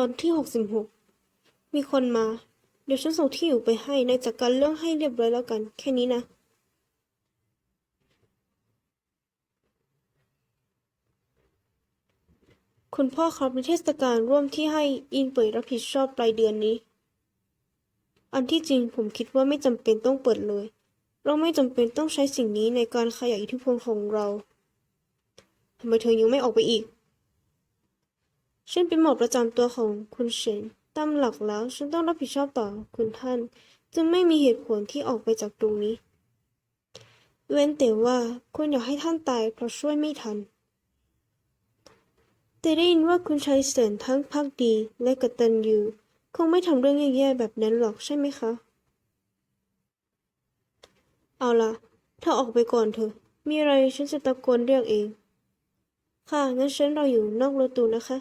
อนที่หกสิบหกมีคนมา เดี๋ยวฉันส่งที่อยู่ไปให้นายจัดการเรื่องให้เรียบร้อยแล้วกัน แค่นี้นะ คุณพ่อครับในเทศกาลร่วมที่ให้อินเปิดรับผิดชอบปลายเดือนนี้ อันที่จริงผมคิดว่าไม่จำเป็นต้องเปิดเลย เราไม่จำเป็นต้องใช้สิ่งนี้ในการขยายอิทธิพลของเราทำไมเธอยังไม่ออกไปอีก ฉันเป็นหมอประจำตัวของคุณเฉินตามหลักแล้วฉันต้องรับผิดชอบต่อคุณท่าน จึงไม่มีเหตุผลที่ออกไปจากตรงนี้ เว้นแต่ว่าคุณอยากให้ท่านตายเพราะช่วยไม่ทัน แต่ได้ยินว่าคุณชายเฉินทั้งพักดีและกตัญญูคงไม่ทำเรื่องแย่ๆแบบนั้นหรอกใช่ไหมคะ เอาล่ะเธอออกไปก่อนเถอะ มีอะไรฉันจะตะโกนเรียกเอง ค่ะ งั้นฉันรออยู่นอกประตูนะคะ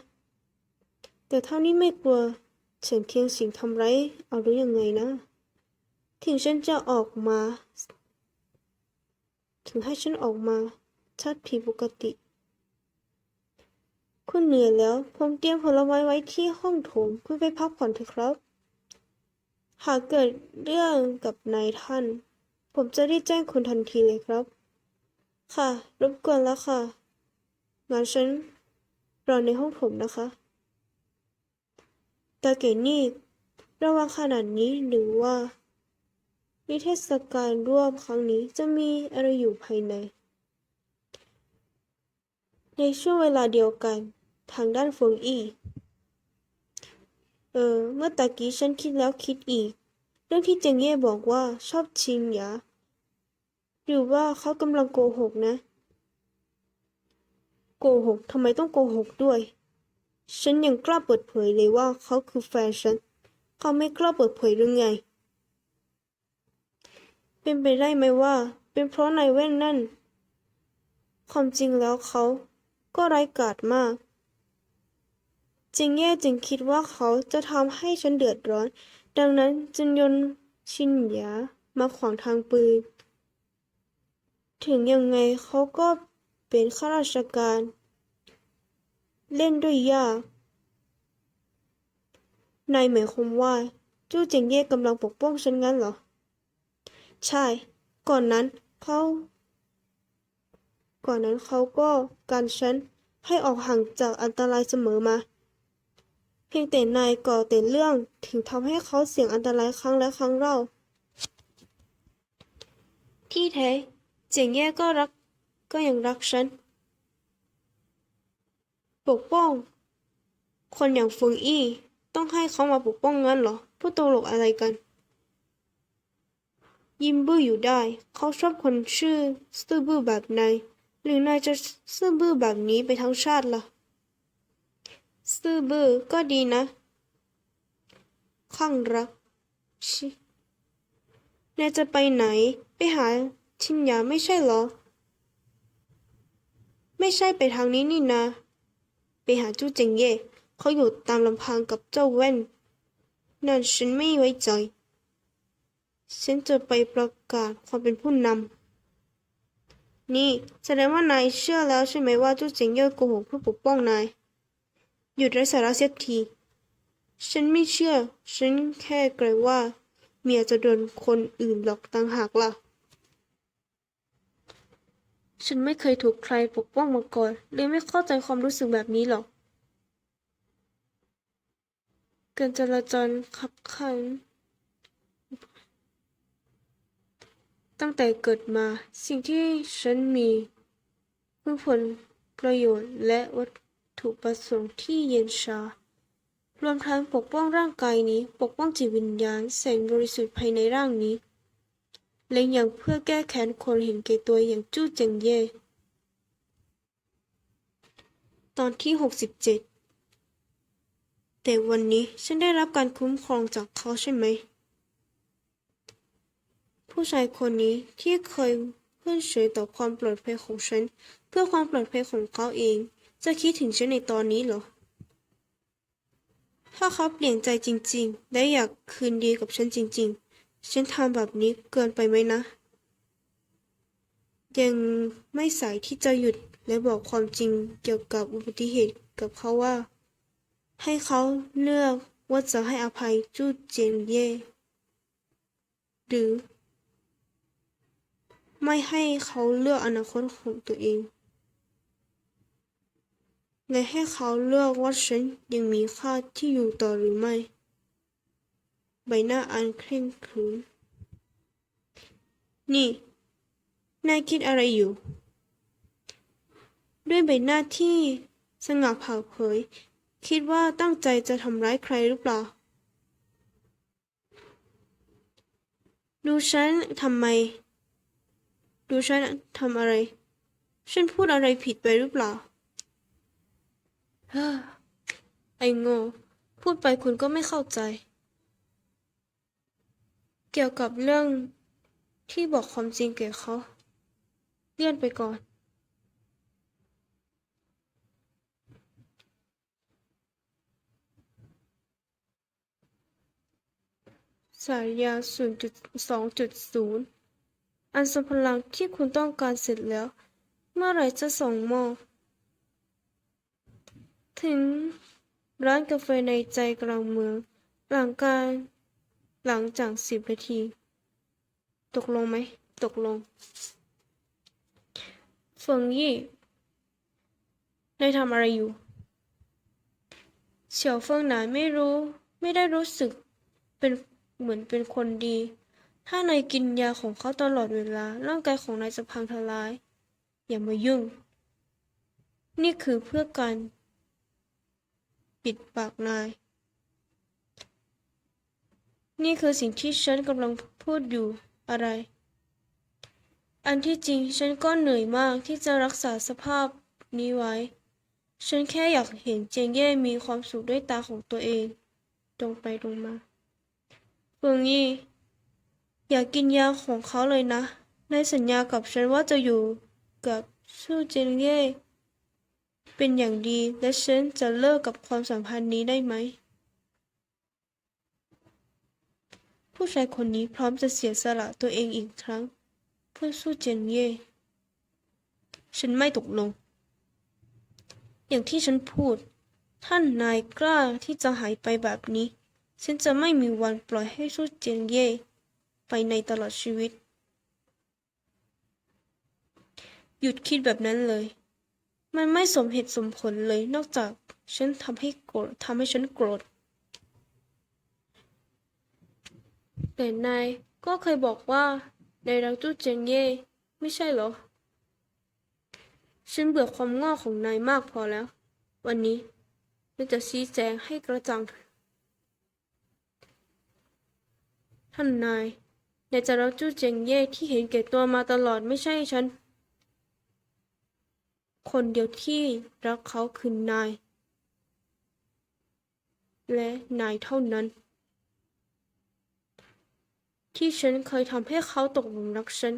แต่เท่านี้ไม่กลัวเฉินเทียงสิงทำไรายเอารือยังไงนะ ถึงฉันจะออกมา ถึงให้ฉันออกมาชัดผิดปกติ คุณเหนื่อยแล้ว ผมเตรียมผลไม้ไว้ที่ห้องโถงคุณไปพักผ่อนเถอะครับ หากเกิดเรื่องกับนายท่าน ผมจะรีบแจ้งคุณทันทีเลยครับ ค่ะ รบกวนแล้วค่ะงั้นฉันรอในห้องผมนะคะ ตาเก๋นี่ ระวังขนาดนี้หรือว่า นิเทศกาลร่วมครั้งนี้จะมีอะไรอยู่ภายใน ในช่วงเวลาเดียวกันทางด้านเฟิงอี้เออ เมื่อตะกี้ฉันคิดแล้วคิดอีก เรื่องที่เจงเย่บอกว่าชอบชิงหยาหรือว่าเขากำลังโกหกนะ โกหกทำไมต้องโกหกด้วย ฉันยังกล้าเปิดเผยเลยว่าเขาคือแฟนฉัน เขาไม่กล้าเปิดเผยหรือไง เป็นไปได้ไหมว่า เป็นเพราะนายแว่นนั่น ความจริงแล้วเขา ก็ไร้กาจมากจิงแย่จึงคิดว่าเขาจะทำให้ฉันเดือดร้อน ดังนั้นจึงยนชินหยามาขวางทางปืน ถึงยังไงเขาก็เป็นข้าราชการ เล่นด้วยยานายหมายความว่าจู้เจงเย่กำลังปกป้องฉันงั้นเหรอ ใช่ ก่อนนั้นเขาก่อนนั้นเขาก็กันฉันให้ออกห่างจากอันตรายเสมอมา เพียงแต่นายก่อแต่เรื่องถึงทำให้เขาเสี่ยงอันตรายครั้งและครั้งเล่า ที่แท้เจียงแย่ก็รักก็ยังรักฉัน ปกป้อง คนอย่างเฟิงอี้ต้องให้เขามาปกป้องงั้นเหรอพูดตลกอะไรกัน ยิ้มบื้ออยู่ได้ เขาชอบคนชื่อซื่อบื้อแบบนายหรือนายจะซื่อบื้อแบบนี้ไปทั้งชาติล่ะ ซื่อบื้อก็ดีนะ ข้างรักชินายจะไปไหน ไปหาชินยาไม่ใช่เหรอ ไม่ใช่ไปทางนี้นี่นะ หาจู้เจิงเย่เขาอยู่ตามลำพังกับเจ้าแว่นนั่นฉันไม่ไว้ใจ ฉันจะไปประกาศความเป็นผู้นำ นี่แสดงว่านายเชื่อแล้วใช่ไหมว่าจู้เจิงเย่โกหกเพื่อปกป้องนาย หยุดไร้สาระเสียที ฉันไม่เชื่อ ฉันแค่เกรงว่า เมียจะโดนคนอื่นหลอกต่างหากล่ะ ฉันไม่เคยถูกใครปกป้องมาก่อนเลยไม่เข้าใจความรู้สึกแบบนี้หรอกการจราจรขับขัน ตั้งแต่เกิดมาสิ่งที่ฉันมีคือผลประโยชน์และวัตถุประสงค์ที่เย็นชา รวมทั้งปกป้องร่างกายนี้ ปกป้องจิตวิญญาณแสงบริสุทธิ์ภายในร่างนี้ และยังเพื่อแก้แค้นคนเห็นแก่ตัวอย่างจู้เจิงเย่ ตอนที่ 67 แต่วันนี้ฉันได้รับการคุ้มครองจากเขาใช่ไหม ผู้ชายคนนี้ที่เคยเพื่อนเฉยต่อความปลอดภัยของฉัน เพื่อความปลอดภัยของเขาเอง จะคิดถึงฉันในตอนนี้เหรอถ้าเขาเปลี่ยนใจจริง ๆ และอยากคืนดีกับฉันจริง ๆ ฉันทำแบบนี้เกินไปไหมนะ ยังไม่สายที่จะหยุดและบอกความจริงเกี่ยวกับอุบัติเหตุกับเขาว่า ให้เขาเลือกว่าจะให้อภัยจู้เจียงเย่หรือ ไม่ให้เขาเลือกอนาคตของตัวเองและให้เขาเลือกว่าฉันยังมีค่าที่อยู่ต่อหรือไม่ ใบหน้าอันเคร่งขรึมนี่ นายคิดอะไรอยู่ ด้วยใบหน้าที่สง่าผ่าเผย คิดว่าตั้งใจจะทำร้ายใครหรือเปล่า ดูฉันทำไม ดูฉันทำอะไร ฉันพูดอะไรผิดไปหรือเปล่าเฮ้อไอ้โง่ พูดไปคุณก็ไม่เข้าใจ เกี่ยวกับเรื่องที่บอกความจริงแก่เขา เลื่อนไปก่อน สายยา 0.2.0 อันทรงพลังที่คุณต้องการเสร็จแล้ว เมื่อไหร่จะส่งมอถึงร้านกาแฟในใจกลางเมือง หลังการ หลังจากสิบนาที ตกลงไหม ตกลงเฟิงยี่นายทำอะไรอยู่ เฉียวเฟิงหนานไม่รู้ ไม่ได้รู้สึกเป็นเหมือนเป็นคนดี ถ้านายกินยาของเขาตลอดเวลา ร่างกายของนายจะพังทลาย อย่ามายุ่ง นี่คือเพื่อการ ปิดปากนาย นี่คือสิ่งที่ฉันกำลังพูดอยู่อะไร อันที่จริงฉันก็เหนื่อยมากที่จะรักษาสภาพนี้ไว้ ฉันแค่อยากเห็นเจงเย่มีความสุขด้วยตาของตัวเอง ตรงไปตรงมาเฟิงยี่อย่ากกินยาของเขาเลยนะ ในสัญญากับฉันว่าจะอยู่กับสู้เจงเย่เป็นอย่างดีและฉันจะเลิกกับความสัมพันธ์นี้ได้ไหม ผู้ชายคนนี้พร้อมจะเสียสละตัวเองอีกครั้ง เพื่อสู้เจนเย่ ฉันไม่ตกลง อย่างที่ฉันพูด ท่านนายกล้าที่จะหายไปแบบนี้ ฉันจะไม่มีวันปล่อยให้สู้เจนเย่ไปในตลอดชีวิต หยุดคิดแบบนั้นเลย มันไม่สมเหตุสมผลเลยนอกจากฉันทำให้โกรธทำให้ฉันโกรธ แต่นายก็เคยบอกว่า นายรักจู้เจงเย่ไม่ใช่เหรอ ฉันเบื่อความง่ของนายมากพอแล้ว วันนี้เราจะชี้แจงให้กระจ่างท่านนายนายจะรักจู้เจงเย่ที่เห็นแก่ตัวมาตลอดไม่ใช่ฉัน คนเดียวที่รักเขาคือนาย และนายเท่านั้น ที่ฉันเคยทำให้เขาตกหลุมรักฉัน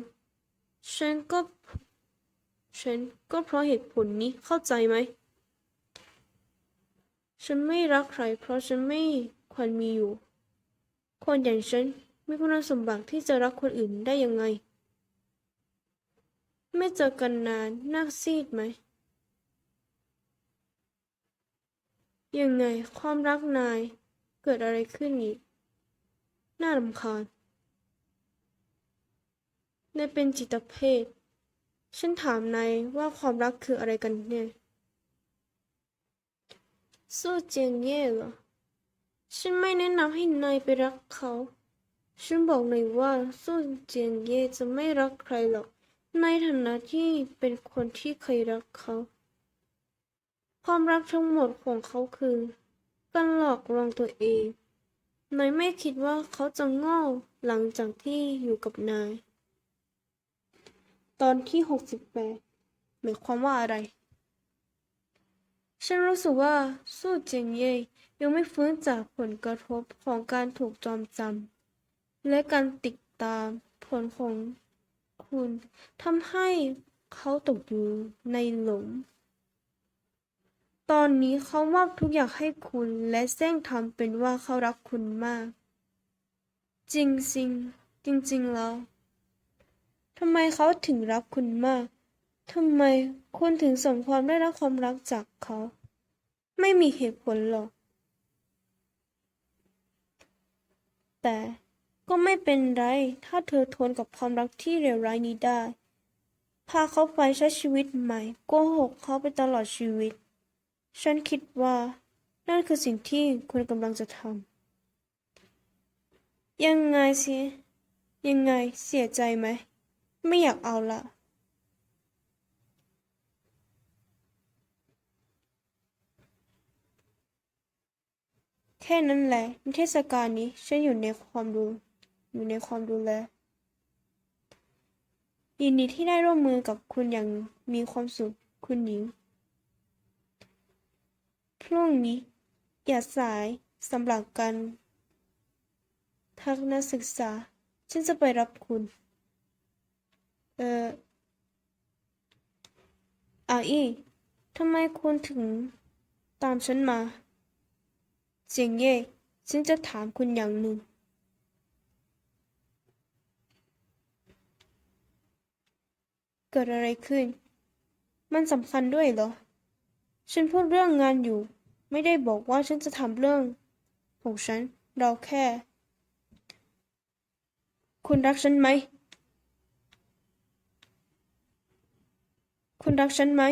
ฉันก็ ฉันก็เพราะเหตุผลนี้เข้าใจไหม ฉันไม่รักใคร เพราะฉันไม่ควรมีอยู่ คนอย่างฉันมีคุณสมบัติที่จะรักคนอื่นได้ยังไง ไม่เจอกันนานน้าซีดไหม ยังไงความรักนายเกิดอะไรขึ้นอีก น่ารำคาญ นายเป็นจิตเภท ฉันถามนายว่าความรักคืออะไรกันแน่สู้เจียงเย่เหรอ ฉันไม่แนะนำให้นายไปรักเขา ฉันบอกนายว่าสู้เจียงเย่จะไม่รักใครหรอก ในฐานะที่เป็นคนที่เคยรักเขา ความรักทั้งหมดของเขาคือการหลอกลวงตัวเอง นายไม่คิดว่าเขาจะโง่หลังจากที่อยู่กับนาย ตอนที่68หมายความว่าอะไร ฉันรู้สึกว่าสู้เจงเย่ยังไม่ฟื้นจากผลกระทบของการถูกจอมจำและการติดตามผลของคุณทำให้เขาตกอยู่ในหลุม ตอนนี้เขามอบทุกอย่างให้คุณและแซงทำเป็นว่าเขารักคุณมาก จริงสิงจริง ๆ แล้ว ทำไมเขาถึงรักคุณมากทำไมคุณถึงสมความได้รับความรักจากเขา ไม่มีเหตุผลหรอก แต่ก็ไม่เป็นไร ถ้าเธอทนกับความรักที่เลวร้ายนี้ได้ พาเขาไปใช้ชีวิตใหม่โกหกเขาไปตลอดชีวิต ฉันคิดว่า นั่นคือสิ่งที่คุณกำลังจะทำยังไงสิยังไงเสียใจไหม ไม่อยากเอาละแค่นั้นแหละในเทศกาลนี้ฉันอยู่ในความดูอยู่ในความดูแลยินดีที่ได้ร่วมมือกับคุณอย่างมีความสุขคุณหญิง พรุ่งนี้ อย่าสายสำหรับการทักนักศึกษา ฉันจะไปรับคุณ เอออาอี้ทำไมคุณถึงตามฉันมาเจียงเย่ฉันจะถามคุณอย่างหนึ่ง เกิดอะไรขึ้น มันสำคัญด้วยเหรอ ฉันพูดเรื่องงานอยู่ ไม่ได้บอกว่าฉันจะทำเรื่อง ของฉันเราแค่ คุณรักฉันไหม คุณรักฉันไหม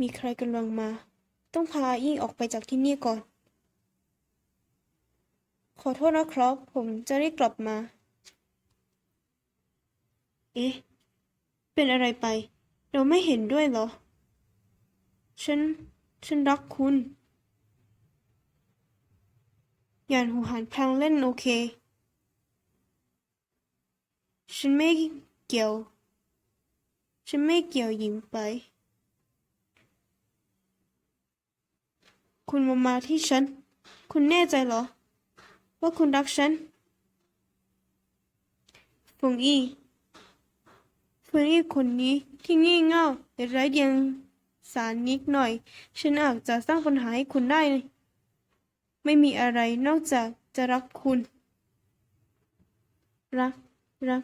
มีใครกำลังมา ต้องพาอี้ออกไปจากที่นี่ก่อน ขอโทษนะครับ ผมจะได้กลับมา เอ๊ะ เป็นอะไรไป เราไม่เห็นด้วยเหรอ ฉัน ฉันรักคุณหยานหูหันพลางเล่นโอเค ฉันไม่เกี่ยว ฉันไม่เกี่ยวหญิงไป คุณมามาที่ฉัน คุณแน่ใจเหรอ ว่าคุณรักฉันฟงอี้ฟงอี้คนนี้ที่งี่เง่าแต่ไร้เดียงสารนิดหน่อย ฉันอาจจะสร้างปัญหาให้คุณได้ ไม่มีอะไรนอกจากจะรักคุณ รัก รัก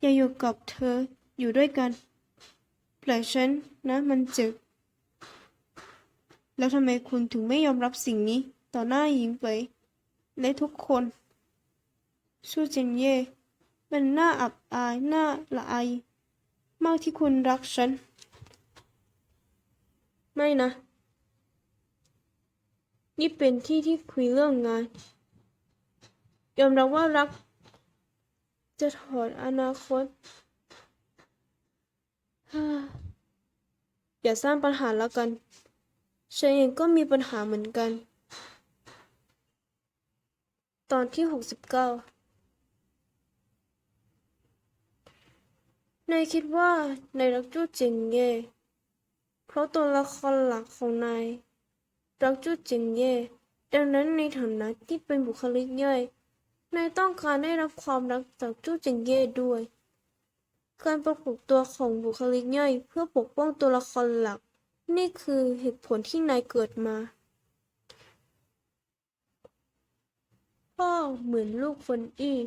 อย่าอยู่กับเธออยู่ด้วยกัน ปล่อยฉันนะมันเจ็บ แล้วทำไมคุณถึงไม่ยอมรับสิ่งนี้ ต่อหน้าหญิงเปยและทุกคนสู้เจนเย่มันน่าอับอายน่าละอายมากที่คุณรักฉัน ไม่นะ นี่เป็นที่ที่คุยเรื่องงาน ยอมรับว่ารัก จะถอดอนาคตฮ่าอย่าสร้างปัญหาแล้วกัน ฉันเองก็มีปัญหาเหมือนกัน ตอนที่หกสิบเก้านายคิดว่านายรักจู้เจิงเย่เพราะตัวละครหลักของนายรักจู้เจิงเย่ดังนั้นในฐานะที่เป็นบุคลิกย่อย นายต้องการได้รับความรักจากจู้เจิงเย่ด้วย การประกบตัวของบุคลิกย่อยเพื่อปกป้องตัวละครหลัก นี่คือเหตุผลที่นายเกิดมา พ่อเหมือนลูกฟนอี้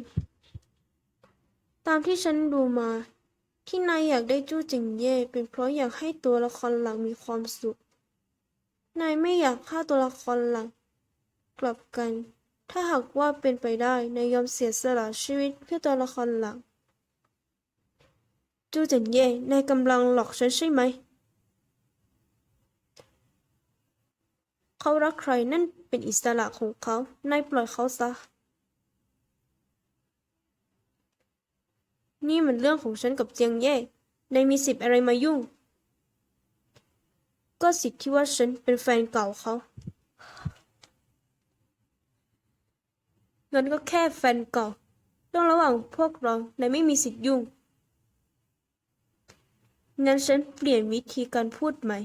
ตามที่ฉันดูมา ที่นายอยากได้จู้จิงเย่เป็นเพราะอยากให้ตัวละครหลักมีความสุข นายไม่อยากฆ่าตัวละครหลัก กลับกัน ถ้าหากว่าเป็นไปได้นายยอมเสียสละชีวิตเพื่อตัวละครหลัก จู้จิงเย่นายกำลังหลอกฉันใช่ไหม เขารักใครนั่นเป็นอิสระของเขา นายปล่อยเขาซะ นี่มันเรื่องของฉันกับเจียงเย่นายมีสิทธิ์อะไรมายุ่ง ก็สิทธิ์ที่ว่าฉันเป็นแฟนเก่าเขา งั้นก็แค่แฟนเก่าเรื่องระหว่างพวกเรานายไม่มีสิทธิ์ยุ่ง งั้นฉันเปลี่ยนวิธีการพูดใหม่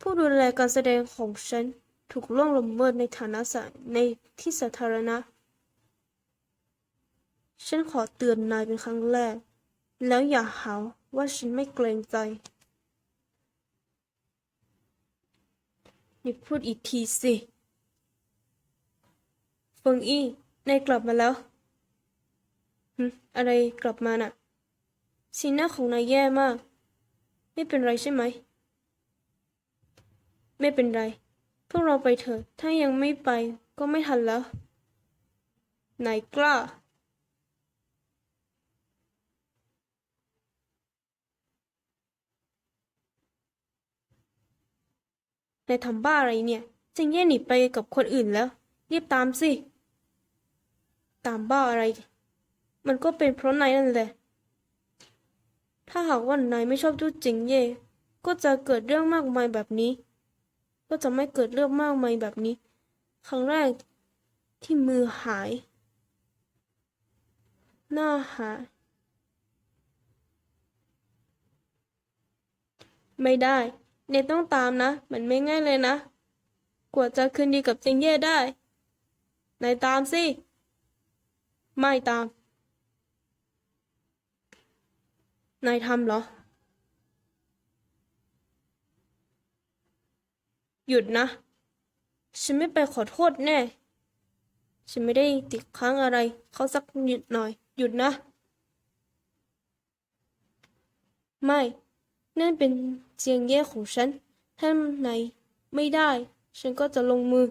ผู้ดูแลการแสดงของฉันถูกล่วงละเมิดในฐานะสในที่สาธารณะ ฉันขอเตือนนายเป็นครั้งแรก แล้วอย่าหาว่าฉันไม่เกรงใจอย่พูดอีกทีสิ เฟิงอี้นายกลับมาแล้วหึอะไรกลับมาน่ะ สีหน้าของนายแย่มาก ไม่เป็นไรใช่ไหม ไม่เป็นไร พวกเราไปเถอะ ถ้ายังไม่ไปก็ไม่ทันแล้วไหนกล้า นายทำบ้าอะไรเนี่ยจิงเย่หนีไปกับคนอื่นแล้ว รีบตามสิ ตามบ้าอะไร มันก็เป็นเพราะนายนั่นแหละ ถ้าหากว่านายไม่ชอบจู้จิงเย่ก็จะเกิดเรื่องมากมายแบบนี้ ก็จะไม่เกิดเรื่องมากมายแบบนี้ ครั้งแรกที่มือหาย หน้าหาย ไม่ได้เนต้องตามนะ มันไม่ง่ายเลยนะ กว่าจะคืนดีกับเจงเย่ได้ นายตามสิ ไม่ตาม นายทำเหรอ หยุดนะ ฉันไม่ไปขอโทษแน่ ฉันไม่ได้ติดค้างอะไร เขาสักนิดหน่อย หยุดนะ ไม่ นั่นเป็นเจียงเย่ของฉัน ถ้านายไม่ได้ ฉันก็จะลงมือ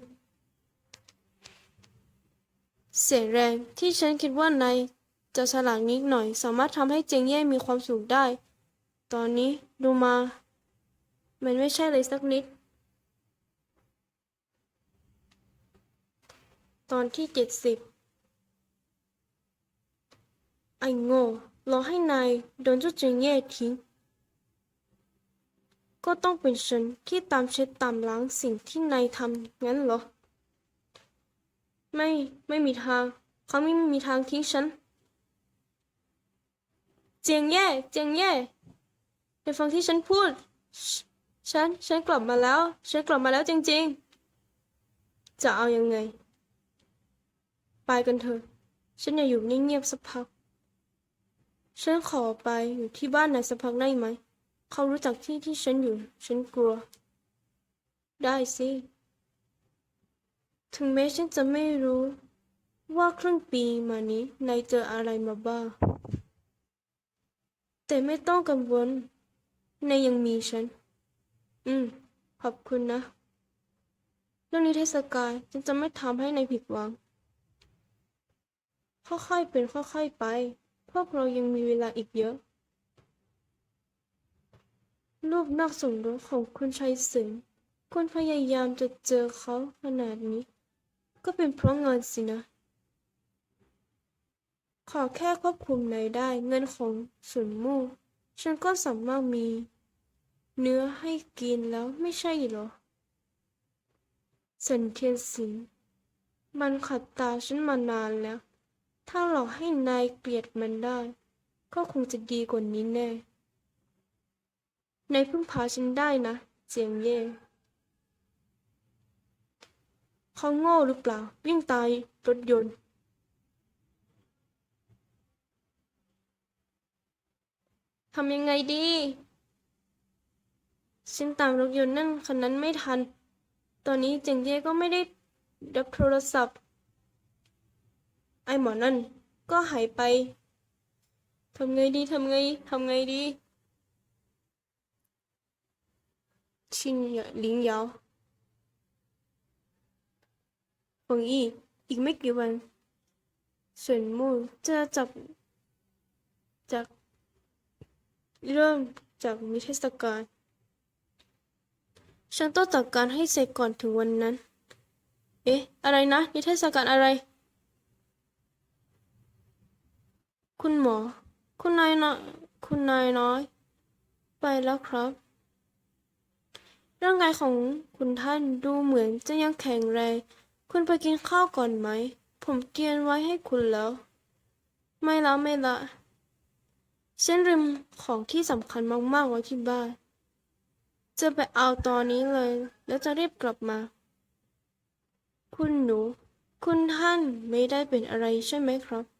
เสียงแรงที่ฉันคิดว่านายจะฉลาดนิดหน่อย สามารถทำให้เจียงเย่มีความสุขได้ ตอนนี้ดูมา มันไม่ใช่เลยสักนิด ตอนที่เจ็ดสิบไอ้โง่รอให้นายโดนเจ้าเจียงเย่ทิ้ง ก็ต้องเป็นฉันที่ตามเช็ดตามล้างสิ่งที่นายทำงั้นเหรอ ไม่ไม่มีทาง เขาไม่มีทางทิ้งฉัน เจียงแย่ เจียงแย่ไปฟังที่ฉันพูด ฉัน ฉันกลับมาแล้ว ฉันกลับมาแล้วจริง ๆ จะเอายังไง ไปกันเถอะ ฉันอยากอยู่เงียบๆสักพัก ฉันขอไปอยู่ที่บ้านนายสักพักได้ไหม เขารู้จักที่ที่ฉันอยู่ ฉันกลัว ได้สิ ถึงแม้ฉันจะไม่รู้ ว่าครึ่งปีมานี้นายเจออะไรมาบ้าง แต่ไม่ต้องกังวลนายยังมีฉัน อืม ขอบคุณนะ เรื่องนิเทศกาลฉันจะไม่ทำให้นายผิดหวัง ค่อยๆเป็นค่อยๆไป พวกเรายังมีเวลาอีกเยอะ รูปนักสมรสของคุณชัยเสนคุณพยายามจะเจอเขาขนาดนี้ ก็เป็นเพราะเงินสินะ ขอแค่ควบคุมนายได้เงินของส่วนมู่ฉันก็สามารถมี เนื้อให้กินแล้วไม่ใช่เหรอสันเทียนสิงมันขัดตาฉันมานานแล้ว ถ้าหลอกให้นายเกลียดมันได้ ก็คงจะดีกว่านี้แน่ นายพึ่งพาฉันได้นะ เจียงเย่ เขาโง่หรือเปล่า วิ่งตายรถยนต์ ทำยังไงดีฉันตามรถยนต์นั่นคันนั้นไม่ทัน ตอนนี้เจียงเย่ก็ไม่ได้รับโทรศัพท์ ไอหมอนั่นก็หายไป ทำไงดี ทำไง ทำไงดีชินหลิงยาฟ งอีอีกไม่กี่วันเฉินมูจะจับจากเริ่มจากนิเทศกาลฉันต้องจัดการให้เสร็จก่อนถึงวันนั้น เอ๊ะ อะไรนะ นิเทศกาลอะไร คุณหมอ คุณนายน้อยคุณนายน้อย ไปแล้วครับ ร่างกายของคุณท่านดูเหมือนจะยังแข็งแรง คุณไปกินข้าวก่อนไหม ผมเตรียมไว้ให้คุณแล้ว ไม่ละไม่ละฉันลืมของที่สำคัญมากๆไว้ที่บ้าน จะไปเอาตอนนี้เลย แล้วจะรีบกลับมา คุณหนู คุณท่านไม่ได้เป็นอะไรใช่ไหมครับ